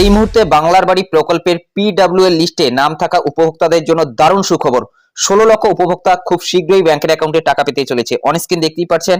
এই মুহূর্তে বাংলার বাড়ি প্রকল্পের পিডব্লিউ এর লিস্টে নাম থাকা উপভোক্তাদের জন্য দারুণ সুখবর। ষোলো লক্ষ উপভোক্তা খুব শীঘ্রই ব্যাংকের অ্যাকাউন্টে টাকা পেতে চলেছে। অনস্ক্রিন দেখতেই পাচ্ছেন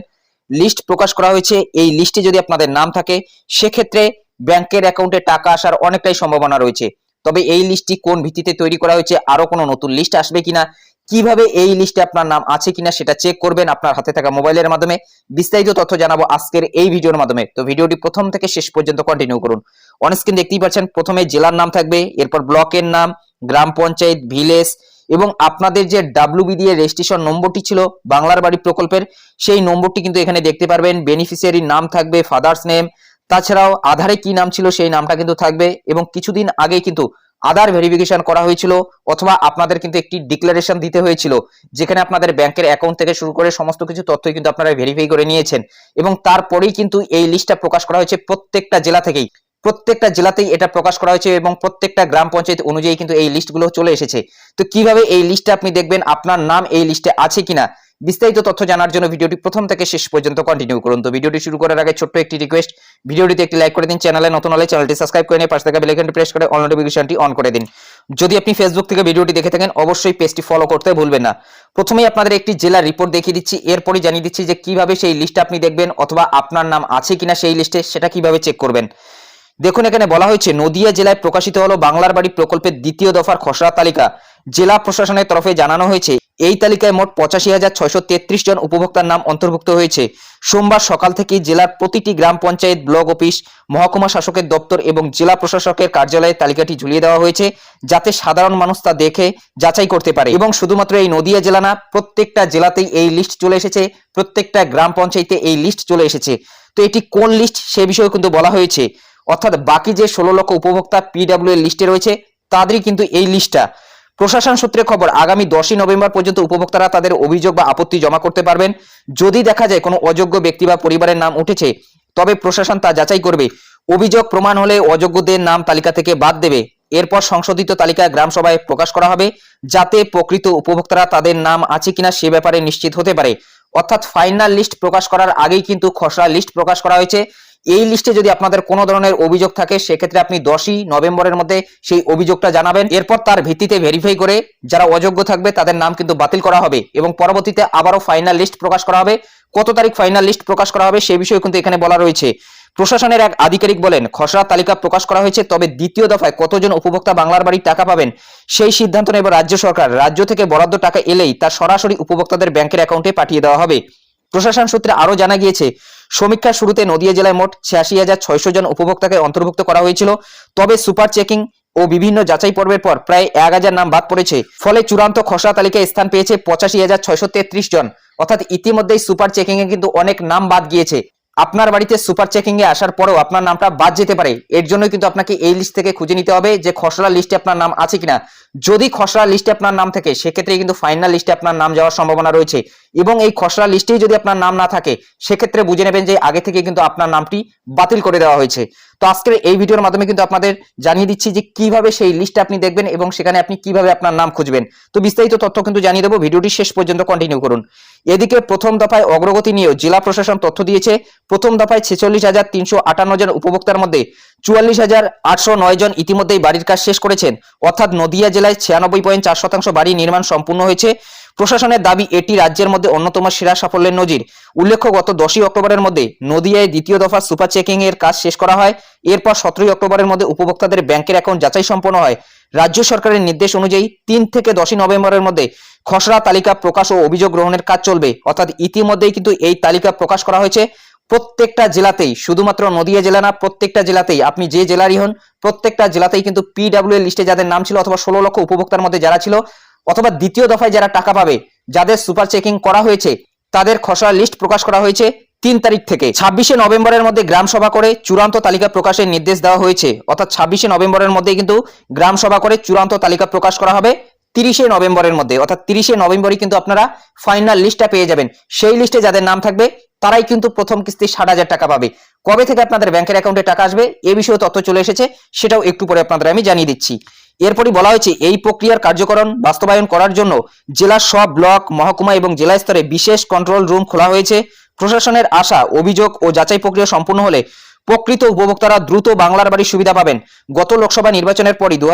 লিস্ট প্রকাশ করা হয়েছে। এই লিস্টে যদি আপনাদের নাম থাকে, সেক্ষেত্রে ব্যাংকের অ্যাকাউন্টে টাকা আসার অনেকটাই সম্ভাবনা রয়েছে। তবে এই লিস্টটি কোন ভিত্তিতে তৈরি করা হয়েছে আরও কোনো নতুন লিস্ট আসবে কিনা কীভাবে এই লিস্টে আপনার নাম আছে কিনা সেটা চেক করবেন আপনার হাতে থাকা মোবাইলের মাধ্যমে। বিস্তারিত তথ্য জানাব আজকের এই ভিডিওর মাধ্যমে। তো ভিডিওটি প্রথম থেকে শেষ পর্যন্ত কন্টিনিউ করুন। অনস্ক্রিন দেখতেই পাচ্ছেন, প্রথমে জেলার নাম থাকবে, এরপর ব্লকের নাম, গ্রাম পঞ্চায়েত, ভিলেজ এবং আপনাদের যে ডাব্লিউবি দিয়ে রেজিস্ট্রেশন নম্বরটি ছিল বাংলার বাড়ি প্রকল্পের, সেই নম্বরটি কিন্তু এখানে দেখতে পারবেন। বেনিফিশিয়ারির নাম থাকবে ফাদার্স নেম তাছাড়াও আধারে কি নাম ছিল সেই নামটা কিন্তু থাকবে এবং কিছুদিন আগে কিন্তু আধার ভেরিফিকেশন করা হয়েছিল অথবা আপনাদের কিন্তু একটি ডিক্লারেশন দিতে হয়েছিল, যেখানে আপনাদের ব্যাংকের অ্যাকাউন্ট থেকে শুরু করে সমস্ত কিছু তথ্যই কিন্তু আপনারা ভেরিফাই করে নিয়েছেন এবং তারপরেই কিন্তু এই লিস্টটা প্রকাশ করা হয়েছে প্রত্যেকটা জেলা থেকেই। প্রত্যেকটা জেলাতেই এটা প্রকাশ করা হয়েছে এবং প্রত্যেকটা গ্রাম পঞ্চায়েত অনুযায়ী কিন্তু এই লিস্টগুলো চলে এসেছে। তো কীভাবে এই লিস্টটা আপনি দেখবেন, আপনার নাম এই লিস্টে আছে কিনা? বিস্তারিত তথ্য জানার জন্য ভিডিওটি প্রথম থেকে শেষ পর্যন্ত কন্টিনিউ করুন। তো ভিডিওটি শুরু করার আগে ছোট্ট একটি রিকোয়েস্ট ভিডিওটিতে একটি লাইক করে দিন চ্যানেলে নতুন হলে চ্যানেলটি সাবস্ক্রাইব করে নিয়ে পাশে থাকা বেল আইকনটি প্রেস করে অল নোটিফিকেশনটি অন করে দিন। যদি আপনি ফেসবুক থেকে ভিডিওটি দেখে থাকেন, অবশ্যই পেজটি ফলো করতে ভুলবেন না। প্রথমেই আপনাদের একটি জেলার রিপোর্ট দেখিয়ে দিচ্ছি, এরপরই জানিয়ে দিচ্ছি যে কীভাবে সেই লিস্ট আপনি দেখবেন অথবা আপনার নাম আছে কিনা সেই লিস্টে সেটা কীভাবে চেক করবেন। দেখুন, এখানে বলা হয়েছে, নদিয়া জেলায় প্রকাশিত হলো বাংলার বাড়ি প্রকল্পের দ্বিতীয় দফার খসড়া তালিকা। জেলা প্রশাসনের তরফে জানানো হয়েছে এই তালিকায় মোট পঁচাশি হাজার ছয়শো তেত্রিশ জন উপভোক্তার নাম অন্তর্ভুক্ত হয়েছে। সোমবার সকাল থেকে জেলার প্রতিটি গ্রাম পঞ্চায়েত ব্লক অফিস, মহকুমা শাসকের দপ্তর এবং জেলা প্রশাসকের কার্যালয়ে তালিকাটি ঝুলিয়ে দেওয়া হয়েছে যাতে সাধারণ মানুষ তা দেখে, যাচাই করতে পারে। এবং শুধুমাত্র এই নদিয়া জেলা না, প্রত্যেকটা জেলাতেই এই লিস্ট চলে এসেছে, প্রত্যেকটা গ্রাম পঞ্চায়েতে এই লিস্ট চলে এসেছে। তো এটি কোন লিস্ট সে বিষয়ে কিন্তু বলা হয়েছে। অর্থাৎ বাকি যে ষোলো লক্ষ উপভোক্তা পিডাব্লিউ এর লিস্টে রয়েছে, তাদেরই কিন্তু এই লিস্টটা। প্রশাসন সূত্রে খবর, আগামী দশই নভেম্বর পর্যন্ত উপভোক্তারা তাদের অভিযোগ বা আপত্তি জমা করতে পারবেন। যদি দেখা যায় কোনো অযোগ্য ব্যক্তি বা পরিবারের নাম উঠেছে, তবে প্রশাসন তা যাচাই করবে। অভিযোগ প্রমাণ হলে অযোগ্যদের নাম তালিকা থেকে বাদ দেবে। এরপর সংশোধিত তালিকা গ্রাম সভায় প্রকাশ করা হবে, যাতে প্রকৃত উপভোক্তারা তাদের নাম আছে কিনা সে ব্যাপারে নিশ্চিত হতে পারে। অর্থাৎ ফাইনাল লিস্ট প্রকাশ করার আগেই কিন্তু খসড়া লিস্ট প্রকাশ করা হয়েছে। এই লিস্টে যদি আপনাদের কোনো ধরনের অভিযোগ থাকে, সেক্ষেত্রে আপনি দশই নভেম্বরের মধ্যে সেই অভিযোগটা জানাবেন। এরপর তার ভিত্তিতে ভেরিফাই করে যারা অযোগ্য থাকবে, তাদের নাম কিন্তু বাতিল করা হবে এবং পরবর্তীতে আবারও ফাইনাল লিস্ট প্রকাশ করা হবে। কত তারিখ ফাইনাল লিস্ট প্রকাশ করা হবে, সে বিষয়ে কিন্তু এখানে বলা রয়েছে। প্রশাসনের এক আধিকারিক বলেন খসড়া তালিকা প্রকাশ করা হয়েছে, তবে দ্বিতীয় দফায় কতজন উপভোক্তা বাংলার বাড়ির টাকা পাবেন, সেই সিদ্ধান্ত নেবে রাজ্য সরকার। রাজ্য থেকে বরাদ্দ টাকা এলেই তা সরাসরি উপভোক্তাদের ব্যাংকের অ্যাকাউন্টে পাঠিয়ে দেওয়া হবে। প্রশাসন সূত্রে আরও জানা গিয়েছে সমীক্ষার শুরুতে নদিয়া জেলায় মোট ছিয়াশি হাজার ছয়শো জন উপভোক্তাকে অন্তর্ভুক্ত করা হয়েছিল। তবে সুপার চেকিং ও বিভিন্ন যাচাই পর্বের পর প্রায় এক হাজার নাম বাদ পড়েছে। ফলে চূড়ান্ত খসড়া তালিকায় স্থান পেয়েছে পঁচাশি হাজার ছয়শো তেত্রিশ জন। অর্থাৎ ইতিমধ্যেই সুপার চেকিং এ কিন্তু অনেক নাম বাদ গিয়েছে। আপনার বাড়িতে সুপার চেকিং এ আসার পরেও আপনার নামটা বাদ যেতে পারে। এর জন্য কিন্তু আপনাকে এই লিস্ট থেকে খুঁজে নিতে হবে যে খসড়া লিস্টে আপনার নাম আছে কিনা। যদি খসড়া লিস্টে আপনার নাম থাকে সেক্ষেত্রে কিন্তু ফাইনাল লিস্টে আপনার নাম যাওয়ার সম্ভাবনা রয়েছে। এবং এই খসড়া লিস্টেই যদি আপনার নাম না থাকে, সেক্ষেত্রে বুঝে নেবেন যে আগে থেকে কিন্তু আপনার নামটি বাতিল করে দেওয়া হয়েছে। তো আজকের এই ভিডিওর মাধ্যমে কিন্তু আপনাদের জানিয়ে দিচ্ছি যে কীভাবে সেই লিস্ট আপনি দেখবেন এবং সেখানে আপনি কীভাবে আপনার নাম খুঁজবেন। তো বিস্তারিত তথ্য কিন্তু জানিয়ে দেবো, ভিডিওটি শেষ পর্যন্ত কন্টিনিউ করুন। এদিকে প্রথম দফায় অগ্রগতি নিয়েও জেলা প্রশাসন তথ্য দিয়েছে, প্রথম দফায় ছেচল্লিশ হাজার তিনশো আটান্ন জন উপভোক্তার মধ্যে চুয়াল্লিশ হাজার আটশো নয় জন ইতিমধ্যেই বাড়ির কাজ শেষ করেছেন। অর্থাৎ নদিয়া জেলায় ছিয়ানব্বই পয়েন্ট চার শতাংশ বাড়ি নির্মাণ সম্পূর্ণ হয়েছে। প্রশাসনের দাবি এটি রাজ্যের মধ্যে অন্যতম সেরা সাফল্যের নজির। উল্লেখ্য, গত দশই অক্টোবরের মধ্যে নদিয়ায় দ্বিতীয় দফা সুপার চেকিং এর কাজ শেষ করা হয়। এরপর সতেরোই অক্টোবরের মধ্যে উপভোক্তাদের ব্যাংকের অ্যাকাউন্ট যাচাই সম্পন্ন হয়। রাজ্য সরকারের নির্দেশ অনুযায়ী তিন থেকে দশই নভেম্বরের মধ্যে খসড়া তালিকা প্রকাশ ও অভিযোগ গ্রহণের কাজ চলবে। অর্থাৎ ইতিমধ্যেই কিন্তু এই তালিকা প্রকাশ করা হয়েছে। প্রত্যেকটা জেলাতেই, শুধুমাত্র নদিয়া জেলা না, প্রত্যেকটা জেলাতেই, আপনি যে জেলারই হন, প্রত্যেকটা জেলাতেই কিন্তু পিডাব্লিউ লিস্টে যাদের নাম ছিল অথবা ষোলো লক্ষ উপভোক্তার মধ্যে যারা ছিল অথবা দ্বিতীয় দফায় যারা টাকা পাবে, যাদের সুপার চেকিং করা হয়েছে, তাদের খসড়া লিস্ট প্রকাশ করা হয়েছে তিন তারিখ থেকে। ছাব্বিশে নভেম্বরের মধ্যে গ্রাম সভা করে চূড়ান্ত তালিকা প্রকাশের নির্দেশ দেওয়া হয়েছে। অর্থাৎ ছাব্বিশে নভেম্বরের মধ্যে কিন্তু গ্রাম সভা করে চূড়ান্ত তালিকা প্রকাশ করা হবে তিরিশে নভেম্বরের মধ্যে। অর্থাৎ তিরিশে নভেম্বরই কিন্তু আপনারা ফাইনাল লিস্টটা পেয়ে যাবেন। সেই লিস্টে যাদের নাম থাকবে, তারাই কিন্তু প্রথম কিস্তি ষাট হাজার টাকা পাবে। কবে থেকে আপনাদের ব্যাংকের অ্যাকাউন্টে টাকা আসবে, এ বিষয়ে তথ্য চলে এসেছে, সেটাও একটু পরে আপনাদের আমি জানিয়ে দিচ্ছি। এরপরই বলা হয়েছে, এই প্রক্রিয়ার কার্যকরণ বাস্তবায়ন করার জন্য জেলার সব ব্লক, মহকুমা এবং জেলা স্তরে বিশেষ কন্ট্রোল রুম খোলা হয়েছে। প্রশাসনের আশা, অভিযোগ ও যাচাই প্রক্রিয়া সম্পূর্ণ হলে প্রকৃত উপভোক্তারা দ্রুত বাংলার বাড়ির সুবিধা পাবেন। গত লোকসভা নির্বাচনের পরই দু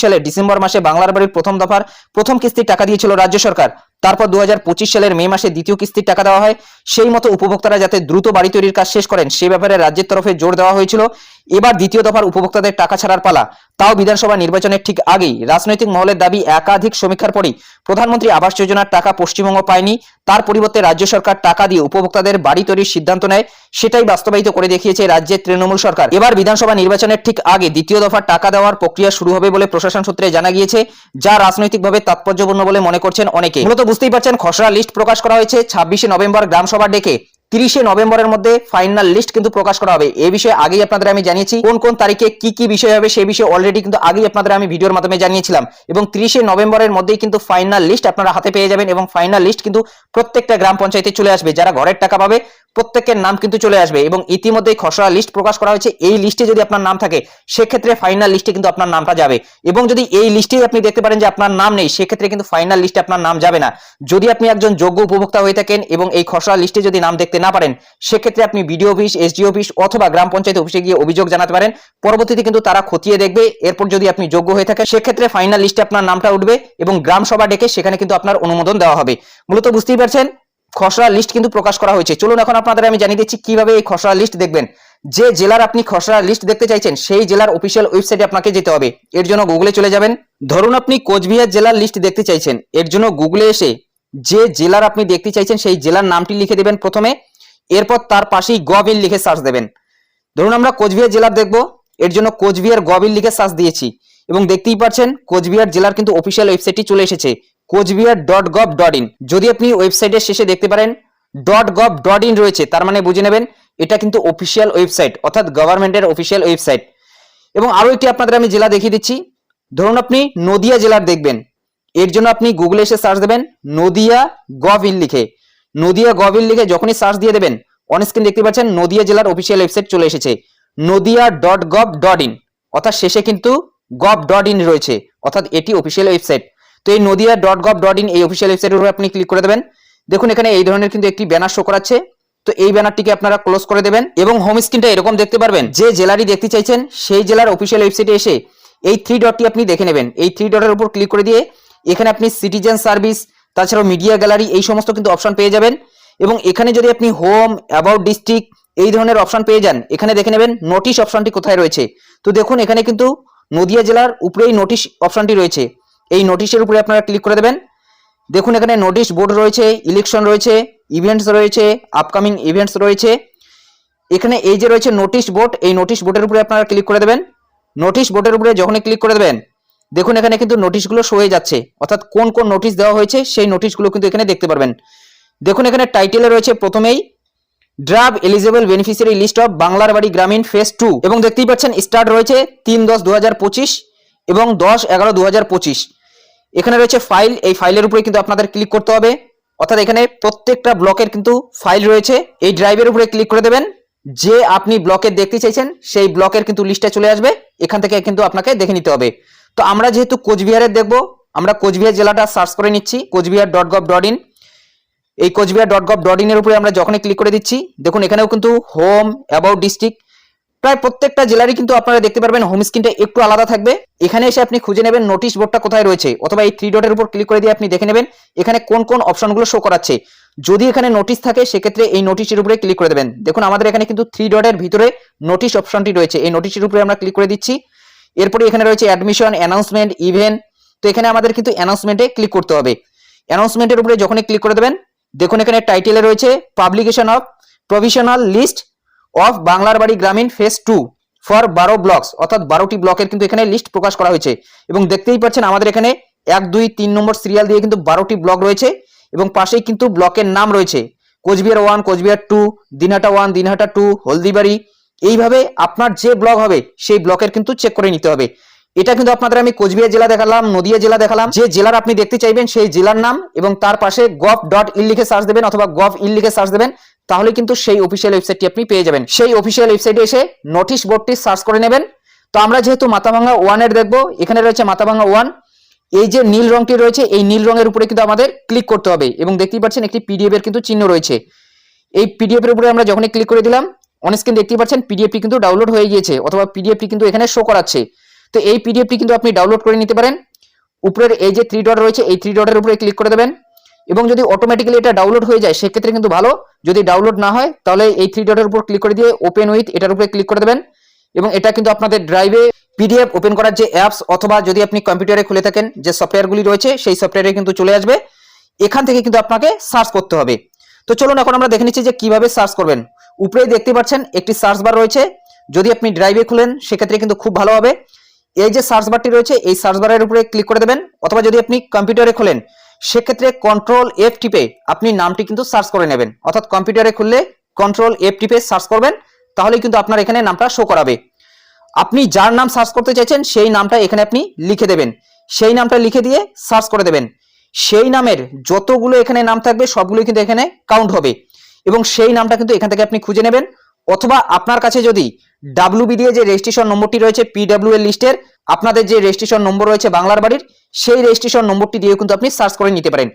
সালের ডিসেম্বর মাসে বাংলার বাড়ির প্রথম দফার প্রথম কিস্তির টাকা দিয়েছিল রাজ্য সরকার। তারপর দু হাজার পঁচিশ সালের মে মাসে দ্বিতীয় কিস্তির টাকা দেওয়া হয়। সেই মতো উপভোক্তারা যাতে দ্রুত বাড়ি তৈরির কাজ শেষ করেন, সে ব্যাপারে রাজ্যের তরফে জোর দেওয়া হয়েছিল। এবার দ্বিতীয় দফার উপভোক্তাদের টাকা ছাড়ার পালা। তাও বিধানসভা নির্বাচনের ঠিক আগেই রাজনৈতিক মহলের দাবি একাধিক সমীক্ষার পরই প্রধানমন্ত্রী আবাস যোজনার টাকা পশ্চিমবঙ্গ পায়নি। তার পরিবর্তে রাজ্য সরকার টাকা দিয়ে উপভোক্তাদের বাড়ি তৈরির সিদ্ধান্ত নেয়। সেটাই বাস্তবায়িত করে দেখিয়েছে রাজ্যের তৃণমূল সরকার। এবার বিধানসভা নির্বাচনের ঠিক আগে দ্বিতীয় দফার টাকা দেওয়ার প্রক্রিয়া শুরু হবে বলে প্রশাসন সূত্রে জানা গিয়েছে, যা রাজনৈতিকভাবে তাৎপর্যপূর্ণ বলে মনে করছেন অনেকে। মূলত বুঝতেই পারছেন, খসড়া লিস্ট প্রকাশ করা হয়েছে। ছাব্বিশে নভেম্বর গ্রামসভা ডেকে তিরিশে নভেম্বরের মধ্যে ফাইনাল লিস্ট কিন্তু প্রকাশ করা হবে। এ বিষয়ে আগেই আপনাদের আমি জানিয়েছি কোন কোন তারিখে কি কি বিষয় হবে সেই বিষয়ে অলরেডি কিন্তু আগেই আপনাদের আমি ভিডিওর মাধ্যমে জানিয়েছিলাম। এবং তিরিশে নভেম্বরের মধ্যেই কিন্তু ফাইনাল লিস্ট আপনারা হাতে পেয়ে যাবেন এবং ফাইনাল লিস্ট কিন্তু প্রত্যেকটা গ্রাম পঞ্চায়েতে চলে আসবে। যারা ঘরের টাকা পাবে প্রত্যেকের নাম কিন্তু চলে আসবে এবং ইতিমধ্যেই খসড়া লিস্ট প্রকাশ করা হয়েছে। এই লিস্টে যদি আপনার নাম থাকে, সেক্ষেত্রে ফাইনাল লিস্টে কিন্তু আপনার নামটা যাবে। এবং যদি এই লিস্টে আপনি দেখতে পারেন যে আপনার নাম নেই, সেক্ষেত্রে কিন্তু ফাইনাল লিস্টে আপনার নাম যাবে না। যদি আপনি একজন যোগ্য উপভোক্তা হয়ে থাকেন এবং এই খসড়া লিস্টে যদি নাম দেখতে না পারেন, সেক্ষেত্রে আপনি বিডিও অফিস এসডি অফিস অথবা গ্রাম পঞ্চায়েত অফিসে গিয়ে অভিযোগ জানাতে পারেন। পরবর্তীতে কিন্তু তারা খতিয়ে দেখবে। এরপর যদি আপনি যোগ্য হয়ে থাকেন, সেক্ষেত্রে ফাইনাল লিস্টে আপনার নামটা উঠবে এবং গ্রাম সভা ডেকে সেখানে কিন্তু আপনার অনুমোদন দেওয়া হবে। মূলত বুঝতেই পারছেন? খসড়া লিস্ট কিন্তু প্রকাশ করা হয়েছে। চলুন এখন আপনাদের আমি জানিয়ে দিচ্ছি কীভাবে এই খসড়া লিস্ট দেখবেন। যে জেলার আপনি খসড়া লিস্ট দেখতে চাইছেন, সেই জেলার অফিসিয়াল ওয়েবসাইটে আপনাকে যেতে হবে। এর জন্য গুগলে চলে যাবেন। ধরুন আপনি কোচবিহার জেলার লিস্ট দেখতে চাইছেন। এর জন্য গুগলে এসে যে জেলার আপনি দেখতে চাইছেন, সেই জেলার নামটি লিখে দেবেন প্রথমে। এরপর তার পাশেই গভিল লিখে সার্চ দেবেন। ধরুন আমরা কোচবিহার জেলার দেখব। এর জন্য কোচবিহার গভিল লিখে সার্চ দিয়েছি। এবং দেখতেই পাচ্ছেন, কোচবিহার জেলার কিন্তু অফিসিয়াল ওয়েবসাইটটি চলে এসেছে। Cooch Behar dot gov dot in যদি আপনি ওয়েবসাইটের শেষে দেখতে পারেন ডট গভ ডট ইন রয়েছে, তার মানে বুঝে নেবেন, এটা কিন্তু অফিসিয়াল ওয়েবসাইট, অর্থাৎ গভর্নমেন্টের অফিসিয়াল ওয়েবসাইট। এবং আরও একটি আপনাদের আমি জেলা দেখিয়ে দিচ্ছি। ধরুন আপনি নদিয়া জেলার দেখবেন। এর জন্য আপনি গুগলে এসে সার্চ দেবেন, নদিয়া গভ ইন লিখে। নদিয়া গভ ইন লিখে যখনই সার্চ দিয়ে দেবেন অন স্ক্রিন দেখতে পাচ্ছেন, নদিয়া জেলার অফিসিয়াল ওয়েবসাইট চলে এসেছে। Nadia dot gov dot in অর্থাৎ শেষে কিন্তু গভ ডট ইন রয়েছে, অর্থাৎ এটি অফিসিয়াল ওয়েবসাইট তো এই Nadia dot gov dot in এই অফিসিয়াল ওয়েবসাইটের উপরে আপনি ক্লিক করে দেবেন। দেখুন, এখানে এই ধরনের কিন্তু একটি ব্যানার শো করাচ্ছে। তো এই ব্যানারটিকে আপনারা ক্লোজ করে দেবেন এবং হোম স্ক্রিনটা এরকম দেখতে পারবেন। যে জেলারই দেখতে চাইছেন, সেই জেলার অফিসিয়াল ওয়েবসাইটে এসে এই থ্রি ডটটি আপনি দেখে নেবেন। এই থ্রি ডটের উপর ক্লিক করে দিয়ে এখানে আপনি সিটিজেন সার্ভিস তাছাড়াও মিডিয়া গ্যালারি এই সমস্ত কিন্তু অপশন পেয়ে যাবেন। এবং এখানে যদি আপনি হোম অ্যাবাউট ডিস্ট্রিক্ট এই ধরনের অপশন পেয়ে যান, এখানে দেখে নেবেন নোটিশ অপশনটি কোথায় রয়েছে। তো দেখুন, এখানে কিন্তু নদিয়া জেলার উপরেই নোটিশ অপশনটি রয়েছে। এই নোটিশের উপরে আপনারা ক্লিক করে দেবেন। দেখুন এখানে নোটিশ বোর্ড রয়েছে ইলেকশন রয়েছে ইভেন্টস রয়েছে আপকামিং ইভেন্টস রয়েছে। এখানে এই যে রয়েছে নোটিশ বোর্ড এই নোটিশ বোর্ডের উপরে আপনারা ক্লিক করে দেবেন। নোটিশ বোর্ডের উপরে যখনই ক্লিক করে দেবেন, দেখুন এখানে কিন্তু নোটিশগুলো শো হয়ে যাচ্ছে। অর্থাৎ কোন কোন নোটিশ দেওয়া হয়েছে, সেই নোটিশগুলো কিন্তু এখানে দেখতে পারবেন। দেখুন এখানে টাইটেলে রয়েছে প্রথমেই draft eligible beneficiary list of Banglar Bari Gramin phase two এবং দেখতেই পাচ্ছেন স্টার্ট রয়েছে তিন দশ দু এবং দশ এগারো দু এখানে রয়েছে ফাইল এই ফাইলের উপরে কিন্তু আপনাদের ক্লিক করতে হবে। অর্থাৎ এখানে প্রত্যেকটা ব্লকের কিন্তু ফাইল রয়েছে। এই ড্রাইভের উপরে ক্লিক করে দেবেন। যে আপনি ব্লকে দেখতে চাইছেন, সেই ব্লকের কিন্তু লিস্টে চলে আসবে। এখান থেকে কিন্তু আপনাকে দেখে নিতে হবে। তো আমরা যেহেতু কোচবিহারের দেখব, আমরা কোচবিহার জেলাটা সার্চ করে নিচ্ছি Cooch Behar dot gov dot in এই কোচবিহার ডট গভ ডট ইনের উপরে আমরা যখনই ক্লিক করে দিচ্ছি, দেখুন এখানেও কিন্তু হোম অ্যাবাউট ডিস্ট্রিক্ট প্রায় প্রত্যেকটা জেলারই কিন্তু আপনারা দেখতে পারবেন হোম স্ক্রিনটা একটু আলাদা থাকবে। এখানে এসে আপনি খুঁজে নেবেন নোটিশ বোর্ডটা কোথায় রয়েছে, অথবা এই থ্রি ডটের উপর ক্লিক করে দিয়ে আপনি দেখে নেবেন এখানে কোন কোন অপশনগুলো শো করাচ্ছে। যদি এখানে নোটিশ থাকে, সেক্ষেত্রে এই নোটিশের উপরে ক্লিক করে দেবেন। দেখুন, আমাদের এখানে কিন্তু থ্রি ডটের ভিতরে নোটিশ অপশনটি রয়েছে। এই নোটিশের উপরে আমরা ক্লিক করে দিচ্ছি। এরপরে এখানে রয়েছে অ্যাডমিশন অ্যানাউন্সমেন্ট ইভেন্ট তো এখানে আমাদের কিন্তু অ্যানাউন্সমেন্টে ক্লিক করতে হবে। অ্যানাউন্সমেন্টের উপরে যখনই ক্লিক করে দেবেন, দেখুন এখানে টাইটেলে রয়েছে publication of provisional list of Banglar Bari Gramin phase two for বারো ব্লকস অর্থাৎ বারোটি ব্লকের কিন্তু এখানে লিস্ট প্রকাশ করা হয়েছে। এবং দেখতেই পাচ্ছেন আমাদের এখানে এক, দুই, তিন নম্বর সিরিয়াল দিয়ে কিন্তু বারোটি ব্লক রয়েছে এবং পাশেই কিন্তু ব্লকের নাম রয়েছে। Cooch Behar one Cooch Behar two Dinhata one Dinhata two Haldibari. এইভাবে আপনার যে ব্লক হবে, সেই ব্লকের কিন্তু চেক করে নিতে হবে। এটা কিন্তু আপনাদের আমি কোচবিহার জেলা দেখালাম, নদিয়া জেলা দেখালাম। যে জেলার আপনি দেখতে চাইবেন সেই জেলার নাম এবং তার পাশে গভ ডট ইন লিখে সার্চ দেবেন অথবা গভ ইন লিখে সার্চ দেবেন। তাহলে কিন্তু সেই অফিসিয়াল ওয়েবসাইটটি আপনি পেয়ে যাবেন। সেই অফিসিয়াল ওয়েবসাইটে এসে নোটিশ বোর্ডটি সার্চ করে নেবেন। তো আমরা যেহেতু মাথাভাঙ্গা ওয়ানের দেখব, এখানে রয়েছে মাথাভাঙ্গা ওয়ান এই যে নীল রংটি রয়েছে, এই নীল রঙের উপরে কিন্তু আমাদের ক্লিক করতে হবে এবং দেখতেই পাচ্ছেন একটি পিডিএফ এর কিন্তু চিহ্ন রয়েছে। এই পিডিএফ এর উপরে আমরা যখনই ক্লিক করে দিলাম অনস্ক্রিন দেখতেই পাচ্ছেন পিডিএফটি কিন্তু ডাউনলোড হয়ে গিয়েছে অথবা পিডিএফটি কিন্তু এখানে শো করাচ্ছে। তো এই পিডিএফটি কিন্তু আপনি ডাউনলোড করে নিতে পারেন। উপরের এই যে থ্রি ডট রয়েছে, এই থ্রি ডটের উপরে ক্লিক করে দেবেন। এবং যদি অটোমেটিক্যালি এটা ডাউনলোড হয়ে যায়, সেক্ষেত্রে কিন্তু ভালো। যদি ডাউনলোড না হয়, তাহলে এই থ্রি ডটের উপর ক্লিক করে দিয়ে ওপেন উইথ এটার উপরে ক্লিক করে দেবেন। এবং এটা কিন্তু আপনাদের ড্রাইভে পিডিএফ ওপেন করার যে অ্যাপস অথবা যদি আপনি কম্পিউটারে খুলে থাকেন, যে সফটওয়্যারগুলি রয়েছে, সেই সফটওয়্যারে কিন্তু চলে আসবে। এখান থেকে কিন্তু আপনাকে সার্চ করতে হবে। তো চলুন এখন আমরা দেখে নিচ্ছি যে কীভাবে সার্চ করবেন। উপরেই দেখতে পাচ্ছেন একটি সার্চ বার রয়েছে। যদি আপনি ড্রাইভে খুলেন, সেক্ষেত্রে কিন্তু খুব ভালো হবে। এই যে সার্চ বারটি রয়েছে, এই সার্চ বারের উপরে ক্লিক করে দেবেন। অথবা যদি আপনি কম্পিউটারে খোলেন সেক্ষেত্রে কন্ট্রোল এফ টিপে আপনি নামটি কিন্তু সার্চ করে নেবেন। অর্থাৎ কম্পিউটারে খুললে কন্ট্রোল এফ টিপে সার্চ করবেন তাহলে কিন্তু আপনার এখানে নামটা শো করাবে। আপনি যার নাম সার্চ করতে চাইছেন, সেই নামটা এখানে আপনি লিখে দেবেন। সেই নামটা লিখে দিয়ে সার্চ করে দেবেন। সেই নামের যতগুলো এখানে নাম থাকবে, সবগুলো কিন্তু এখানে কাউন্ট হবে। এবং সেই নামটা কিন্তু এখান থেকে আপনি খুঁজে নেবেন। অথবা আপনার কাছে যদি ডাব্লিউবি দিয়ে যে রেজিস্ট্রেশন নম্বরটি রয়েছে পিডাব্লিউ এর লিস্টের, আপনাদের যে রেজিস্ট্রেশন নম্বর রয়েছে বাংলার বাড়ির, সেই রেজিস্ট্রেশন নম্বরটি দিয়ে কিন্তু আপনি সার্চ করে নিতে পারেন।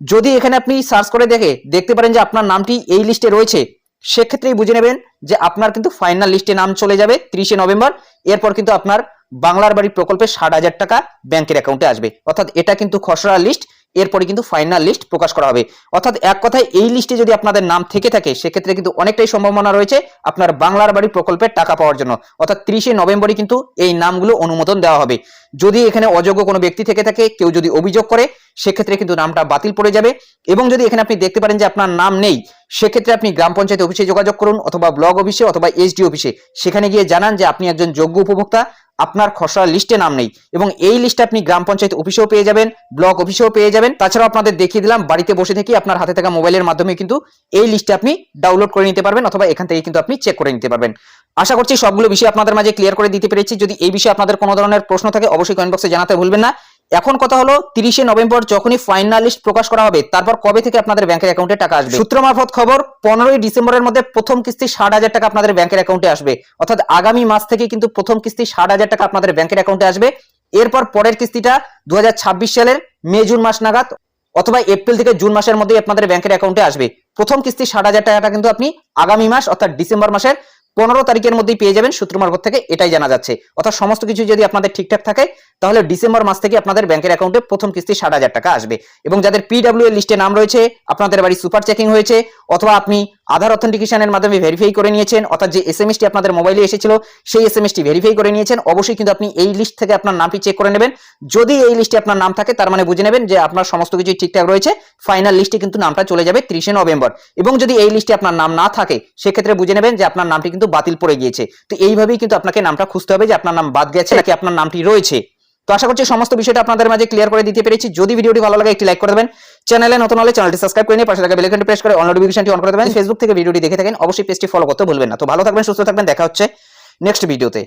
যদি এখানে আপনি সার্চ করে দেখে দেখতে পারেন যে আপনার নামটি এই লিস্টে রয়েছে, সেক্ষেত্রেই বুঝে নেবেন যে আপনার কিন্তু ফাইনাল লিস্টে নাম চলে যাবে, তিরিশে নভেম্বর। এরপর কিন্তু আপনার বাংলার বাড়ি প্রকল্পে ষাট হাজার টাকা ব্যাংকের অ্যাকাউন্টে আসবে। অর্থাৎ এটা কিন্তু খসড়া লিস্ট এরপরে কিন্তু ফাইনাল লিস্ট প্রকাশ করা হবে। অর্থাৎ এক কথায় এই লিস্টে যদি আপনাদের নাম থেকে থাকে, সেক্ষেত্রে কিন্তু অনেকটাই সম্ভাবনা রয়েছে আপনার বাংলার বাড়ি প্রকল্পের টাকা পাওয়ার জন্য। অর্থাৎ তিরিশে নভেম্বরই কিন্তু এই নামগুলো অনুমোদন দেওয়া হবে। যদি এখানে অযোগ্য কোনো ব্যক্তি থেকে থাকে, কেউ যদি অভিযোগ করে, সেক্ষেত্রে কিন্তু নামটা বাতিল পড়ে যাবে। এবং যদি এখানে আপনি দেখতে পারেন যে আপনার নাম নেই, সেক্ষেত্রে আপনি গ্রাম পঞ্চায়েত অফিসে যোগাযোগ করুন অথবা ব্লক অফিসে অথবা এসডি অফিসে সেখানে গিয়ে জানান যে আপনি একজন যোগ্য উপভোক্তা আপনার খসড়া লিস্টে নাম নেই এবং এই লিস্ট আপনি গ্রাম পঞ্চায়েত অফিসেও পেয়ে যাবেন, ব্লক অফিসেও পেয়ে যাবেন। তাছাড়াও আপনাদের দেখিয়ে দিলাম, বাড়িতে বসে থেকে আপনার হাতে থাকা মোবাইলের মাধ্যমে কিন্তু এই লিস্টে আপনি ডাউনলোড করে নিতে পারবেন অথবা এখান থেকে কিন্তু আপনি চেক করে নিতে পারবেন। আশা করছি সবগুলো বিষয় আপনাদের মাঝে ক্লিয়ার করে দিতে পেরেছি। যদি এই বিষয়ে আপনাদের কোনো ধরনের প্রশ্ন থাকে, অবশ্যই কমেন্ট বক্সে জানাতে ভুলবেন না। এখন কথা হলো তিরিশে নভেম্বর যখনই ফাইনাল লিস্ট প্রকাশ করা হবে, তারপর কবে থেকে আপনাদের ব্যাংকের অ্যাকাউন্টে টাকা আসবে? সূত্র মারফত খবর, পনেরোই ডিসেম্বরের মধ্যে প্রথম কিস্তি ষাট হাজার টাকা আপনাদের ব্যাংকের অ্যাকাউন্টে আসবে। অর্থাৎ আগামী মাস থেকে কিন্তু প্রথম কিস্তি ষাট হাজার টাকা আপনাদের ব্যাংকের অ্যাকাউন্টে আসবে। এরপর পরের কিস্তিটা দু হাজার ছাব্বিশ সালের মে, জুন মাস নাগাদ অথবা এপ্রিল থেকে জুন মাসের মধ্যেই আপনাদের ব্যাংকের অ্যাকাউন্টে আসবে। প্রথম কিস্তি ষাট হাজার টাকাটা কিন্তু আপনি আগামী মাস, অর্থাৎ ডিসেম্বর মাসের পনেরো তারিখের মধ্যেই পেয়ে যাবেন সূত্র মারফত থেকে, এটাই জানা যাচ্ছে। অর্থাৎ সমস্ত কিছু যদি আপনাদের ঠিকঠাক থাকে, তাহলে ডিসেম্বর মাস থেকে আপনাদের ব্যাংকের অ্যাকাউন্টে প্রথম কিস্তি ষাট হাজার টাকা আসবে। এবং যাদের পিডাব্লিউ এর লিস্টে নাম রয়েছে, আপনাদের বাড়ি সুপার চেকিং হয়েছে, অথবা আপনি আধার অথেন্টিকেশনের মাধ্যমে ভেরিফাই করে নিয়েছেন, অর্থাৎ যে এস এসটি আপনাদের মোবাইলে এসেছিল, সেই এস এসটি ভেরিফাই করে নিয়েছেন, অবশ্যই কিন্তু আপনি এই লিস্ট থেকে আপনার নামটি চেক করে নেবেন। যদি এই লিস্টে আপনার নাম থাকে, তার মানে বুঝে নেবেন যে আপনার সমস্ত কিছু ঠিকঠাক রয়েছে ফাইনাল লিস্টে কিন্তু নামটা চলে যাবে ত্রিশে নভেম্বর। এবং যদি এই লিস্টে আপনার নাম না থাকে, সেক্ষেত্রে বুঝে নেবেন যে আপনার নামটি কিন্তু বাতিল পড়ে গিয়েছে। তো এইভাবেই কিন্তু আপনাকে নামটা খুঁজতে হবে যে আপনার নাম বাদ গেছে নাকি আপনার নামটি রয়েছে। তো আশা করছি সমস্ত বিষয়টা আপনাদের মাঝে ক্লিয়ার করে দিতে পেরেছি। যদি ভিডিওটি ভালো লাগে একটি লাইক করে দেবেন। চ্যানেলে নতুন হলে চ্যানেলটি সাবস্ক্রাইব করে নিয়ে পাশে থাকা বেলাইকনটি প্রেস করে অন নোটিফিকেশনটি অন করে দেবেন। ফেসবুক থেকে ভিডিওটি দেখে থাকেন। অবশ্যই পেজটি ফলো করতে ভুলবেন না। তো ভালো থাকবেন সুস্থ থাকবেন। দেখা হচ্ছে নেক্সট ভিডিওতে